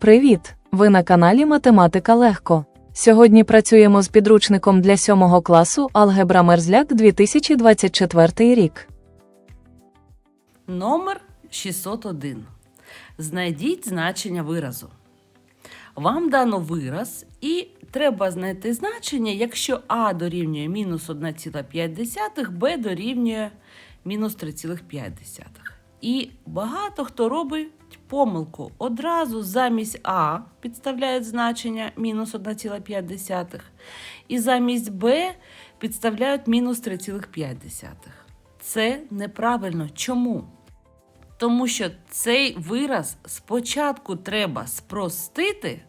Привіт! Ви на каналі Математика Легко. Сьогодні працюємо з підручником для 7 класу Алгебра Мерзляк 2024 рік. Номер 601. Знайдіть значення виразу. Вам дано вираз, і треба знайти значення, якщо А дорівнює мінус 1,5, Б дорівнює мінус 3,5. І багато хто робить помилку. Одразу замість А підставляють значення мінус 1,5, і замість Б підставляють мінус 3,5. Це неправильно. Чому? Тому що цей вираз спочатку треба спростити,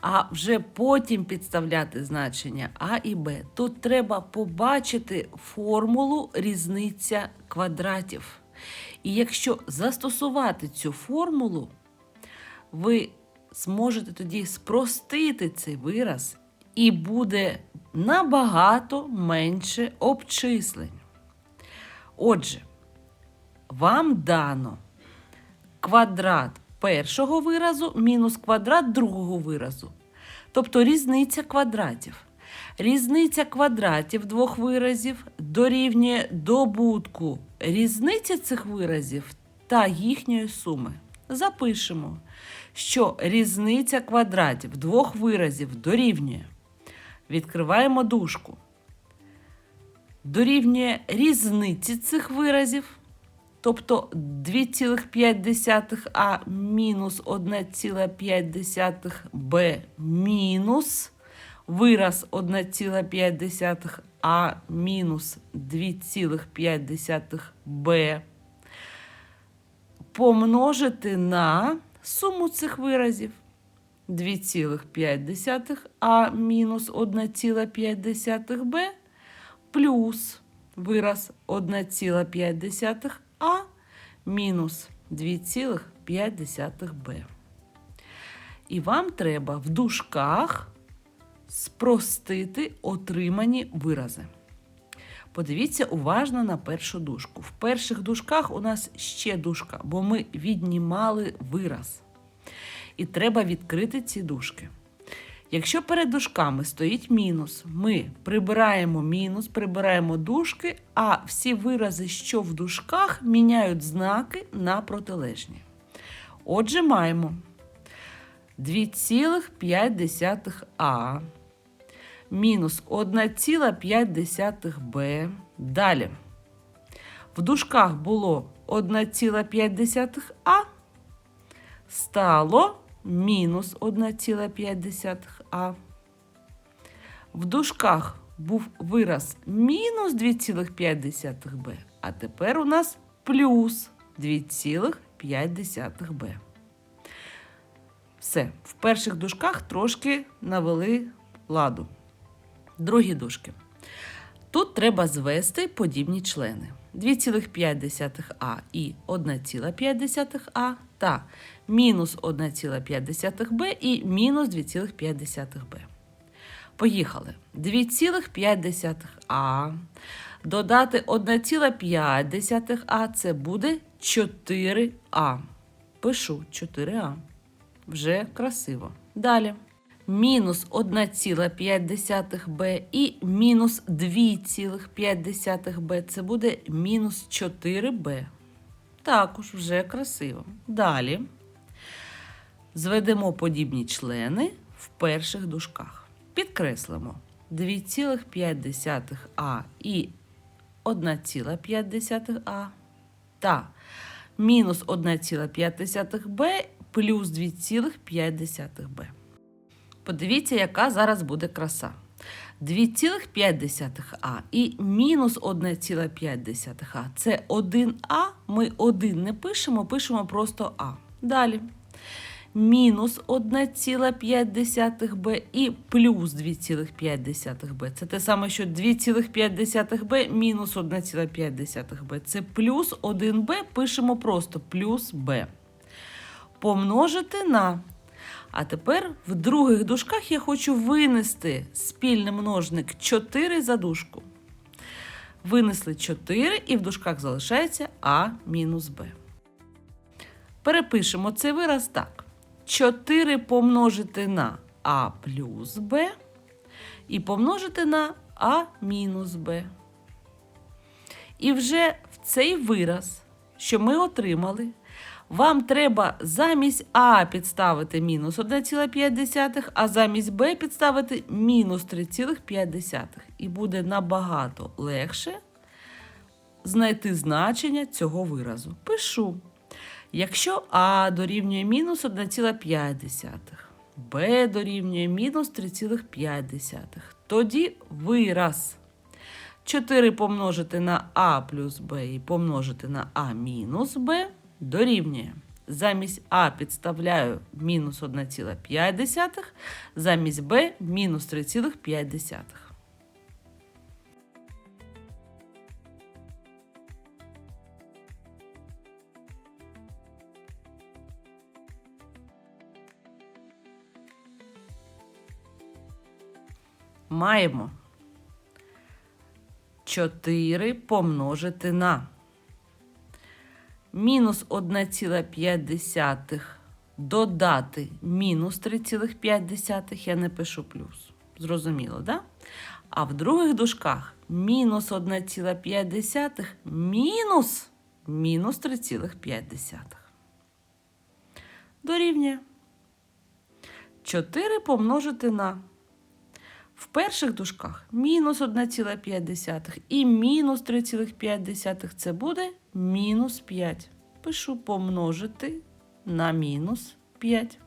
а вже потім підставляти значення А і Б. Тут треба побачити формулу різниця квадратів. І якщо застосувати цю формулу, ви зможете тоді спростити цей вираз, і буде набагато менше обчислень. Отже, вам дано квадрат першого виразу мінус квадрат другого виразу. Тобто різниця квадратів. Різниця квадратів двох виразів дорівнює добутку різниці цих виразів та їхньої суми. Запишемо, що різниця квадратів двох виразів дорівнює. Відкриваємо дужку. Дорівнює різниці цих виразів тобто 2,5а мінус 1,5 мінус вираз 1,5а мінус 2,5 б помножити на суму цих виразів 2,5 а мінус 1,5 б плюс вираз 1,5 а мінус 2,5 Б. І вам треба в дужках спростити отримані вирази. Подивіться уважно на першу дужку. В перших дужках у нас ще дужка, бо ми віднімали вираз. І треба відкрити ці дужки. Якщо перед дужками стоїть мінус, ми прибираємо мінус, прибираємо дужки, а всі вирази, що в дужках, міняють знаки на протилежні. Отже, маємо 2,5а мінус 1,5b. Далі. В дужках було 1,5а, стало мінус 1,5а. В дужках був вираз мінус 2,5b, а тепер у нас плюс 2,5b. Все, в перших дужках трошки навели ладу. Другі дужки. Тут треба звести подібні члени. 2,5а і 1,5а та мінус 1,5b і мінус 2,5b. Поїхали. 2,5а. Додати 1,5а це буде 4а. Пишу 4а. Вже красиво. Далі. Мінус 1,5b і мінус 2,5b це буде мінус 4b. Також вже красиво. Далі зведемо подібні члени в перших дужках. Підкреслимо 2,5а і 1,5а та мінус 1,5b плюс 2,5b. Подивіться, яка зараз буде краса. 2,5а і мінус 1,5а. Це 1а. Ми 1 не пишемо, пишемо просто А. Далі. Мінус 1,5b і плюс 2,5b. Це те саме, що 2,5b мінус 1,5b. Це плюс 1b, пишемо просто плюс b. Помножити на а тепер в других дужках я хочу винести спільний множник 4 за дужку. Винесли 4 і в дужках залишається А мінус Б. Перепишемо цей вираз так. 4 помножити на а плюс Б і помножити на а мінус Б. І вже в цей вираз, що ми отримали, вам треба замість А підставити мінус 1,5, а замість Б підставити мінус 3,5. І буде набагато легше знайти значення цього виразу. Пишу. Якщо А дорівнює мінус 1,5, Б дорівнює мінус 3,5, тоді вираз 4 помножити на А плюс Б і помножити на А мінус Б дорівнює. Замість А підставляю мінус 1,5, замість Б мінус 3,5. Маємо 4 помножити на мінус 1,5 додати мінус 3,5, я не пишу плюс. Зрозуміло, да? А в других дужках мінус 1,5 мінус мінус 3,5. Дорівнює. 4 помножити на в перших дужках мінус 1,5 і мінус 3,5 це буде мінус 5. Пишу помножити на мінус 5.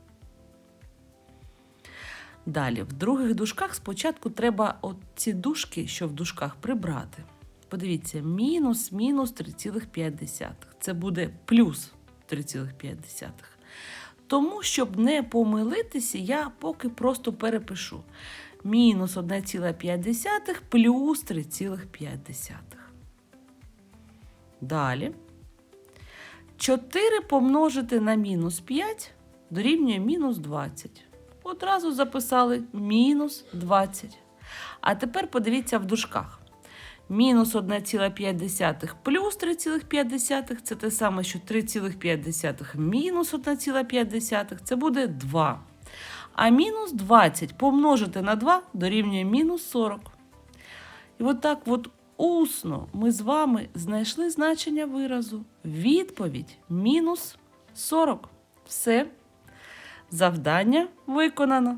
Далі, в других дужках спочатку треба ці дужки, що в дужках, прибрати. Подивіться, мінус мінус 3,5. Це буде плюс 3,5. Тому, щоб не помилитися, я поки просто перепишу мінус 1,5 плюс 3,5. Далі. 4 помножити на мінус 5 дорівнює мінус 20. Одразу записали мінус 20. А тепер подивіться в дужках. Мінус 1,5 плюс 3,5 це те саме, що 3,5 мінус 1,5 це буде 2. А мінус 20 помножити на 2 дорівнює мінус 40. І от так от усно ми з вами знайшли значення виразу. Відповідь мінус 40. Все. Завдання виконано.